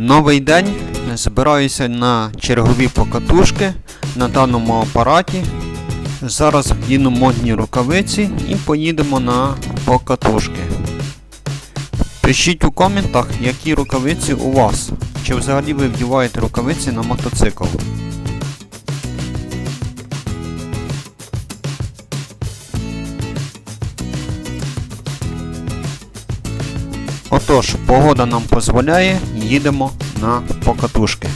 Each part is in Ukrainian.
Новий день. Збираюся на чергові покатушки на даному апараті. Зараз вдіну модні рукавиці і поїдемо на покатушки. Пишіть у коментах, які рукавиці у вас. Чи взагалі ви вдіваєте рукавиці на мотоцикл. Отож, погода нам дозволяє, їдемо на покатушки.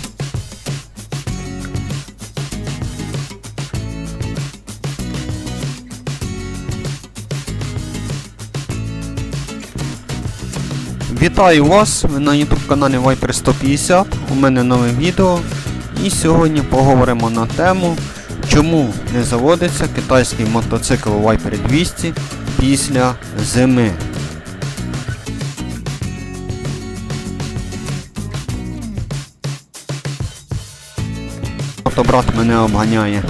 Вітаю вас! Ви на YouTube каналі Viper 150. У мене нове відео. І сьогодні поговоримо на тему, чому не заводиться китайський мотоцикл Viper 200 після зими. Автобрат мене обганяє.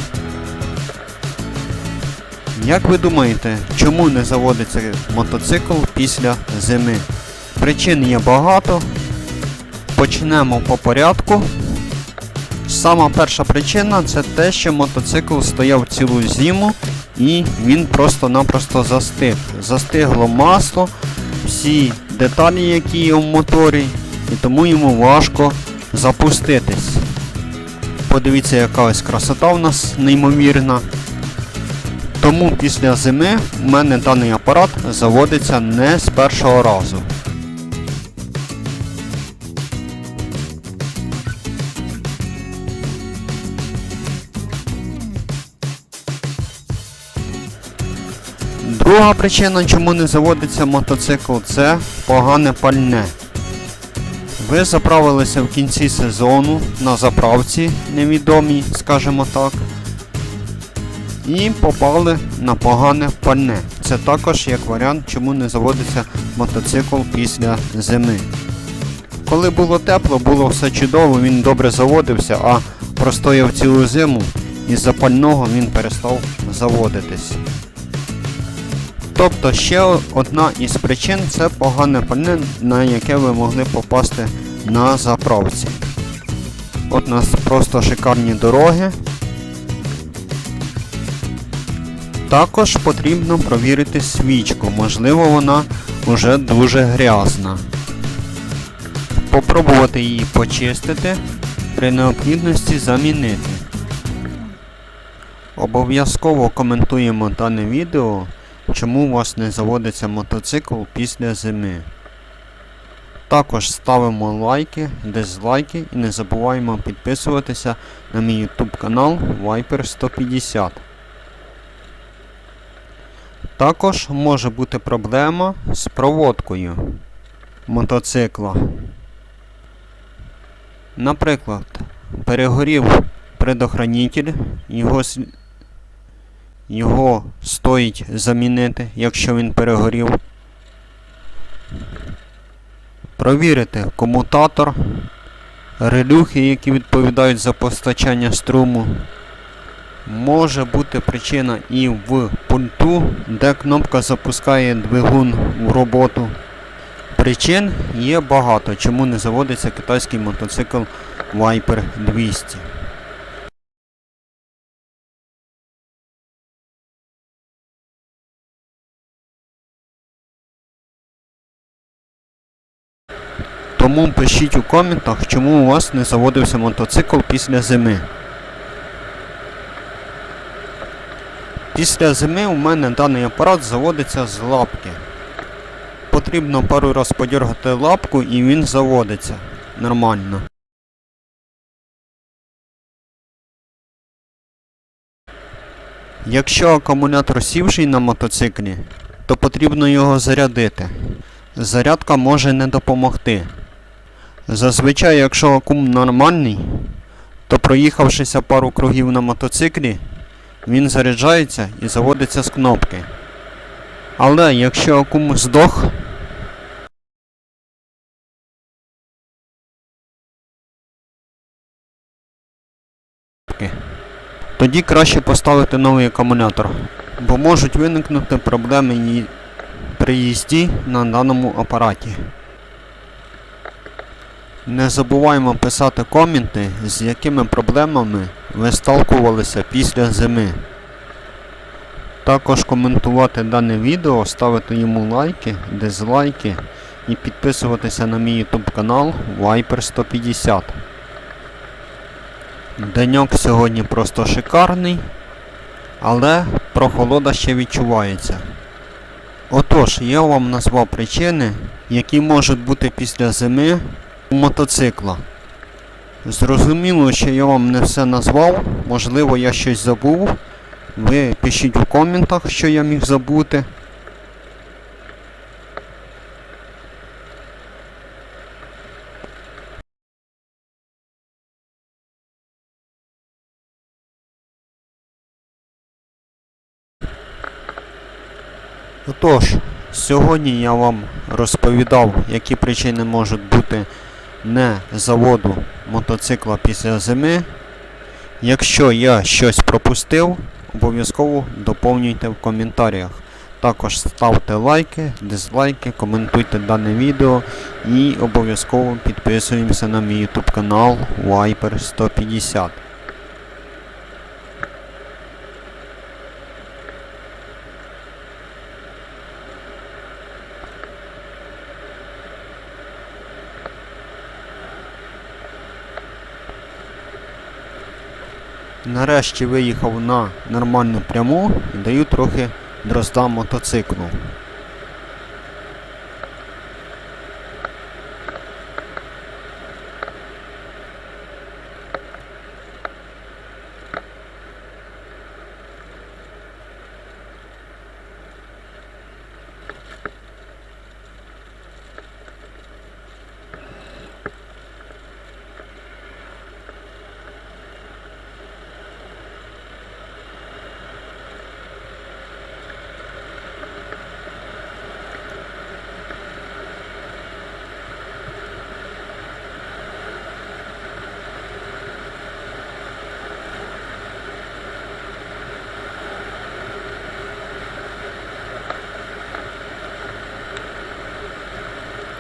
Як ви думаєте, чому не заводиться мотоцикл після зими? Причин є багато. Почнемо по порядку. Сама перша причина це те, що мотоцикл стояв цілу зиму і він просто-напросто застиг. Застигло масло, всі деталі, які є в моторі, і тому йому важко запуститись. Подивіться, яка ось красота в нас неймовірна. Тому після зими у мене даний апарат заводиться не з першого разу. Друга причина, чому не заводиться мотоцикл, це погане пальне. Ви заправилися в кінці сезону на заправці невідомій, скажімо так. І попали на погане пальне. Це також як варіант, чому не заводиться мотоцикл після зими. Коли було тепло, було все чудово, він добре заводився, а простояв цілу зиму і з пального він перестав заводитись. Тобто ще одна із причин це погане пальне, на яке ви могли попасти на заправці. От у нас просто шикарні дороги. Також потрібно провірити свічку, можливо вона вже дуже грязна. Попробувати її почистити, при необхідності замінити. Обов'язково коментуємо дане відео, чому у вас не заводиться мотоцикл після зими. Також ставимо лайки, дизлайки і не забуваємо підписуватися на мій YouTube канал Viper 150. Також може бути проблема з проводкою мотоцикла. Наприклад, перегорів предохранитель, його, його стоїть замінити, якщо він перегорів. Провірити комутатор, релюхи, які відповідають за постачання струму. Може бути причина і в пульту, де кнопка запускає двигун в роботу. Причин є багато, чому не заводиться китайський мотоцикл Viper 200. Тому пишіть у коментах, чому у вас не заводився мотоцикл після зими. Після зими у мене даний апарат заводиться з лапки. Потрібно пару раз подергати лапку і він заводиться нормально. Якщо акумулятор сівший на мотоциклі, то потрібно його зарядити. Зарядка може не допомогти. Зазвичай, якщо акум нормальний, то проїхавшися пару кругів на мотоциклі, він заряджається і заводиться з кнопки. Але якщо акум здох, тоді краще поставити новий акумулятор, бо можуть виникнути проблеми при їзді на даному апараті. Не забуваємо писати коменти, з якими проблемами ви сталкувалися після зими. Також коментувати дане відео, ставити йому лайки, дизлайки і підписуватися на мій YouTube канал Viper 150. Деньок сьогодні просто шикарний, але прохолода ще відчувається. Отож, я вам назвав причини, які можуть бути після зими мотоцикла. Зрозуміло, що я вам не все назвав, можливо я щось забув. Ви пишіть у коментах, що я міг забути. Отож, сьогодні я вам розповідав, які причини можуть бути не заводу мотоцикла після зими. Якщо я щось пропустив, обов'язково доповнюйте в коментарях. Також ставте лайки, дизлайки, коментуйте дане відео і обов'язково підписуємося на мій YouTube канал Viper 150. Нарешті виїхав на нормальну пряму і даю трохи дрозда мотоциклу.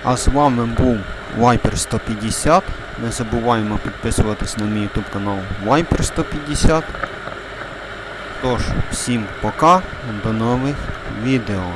А з вами був Viper 150. Не забуваємо підписуватись на мій YouTube канал Viper 150. Тож, всім пока, до нових відео.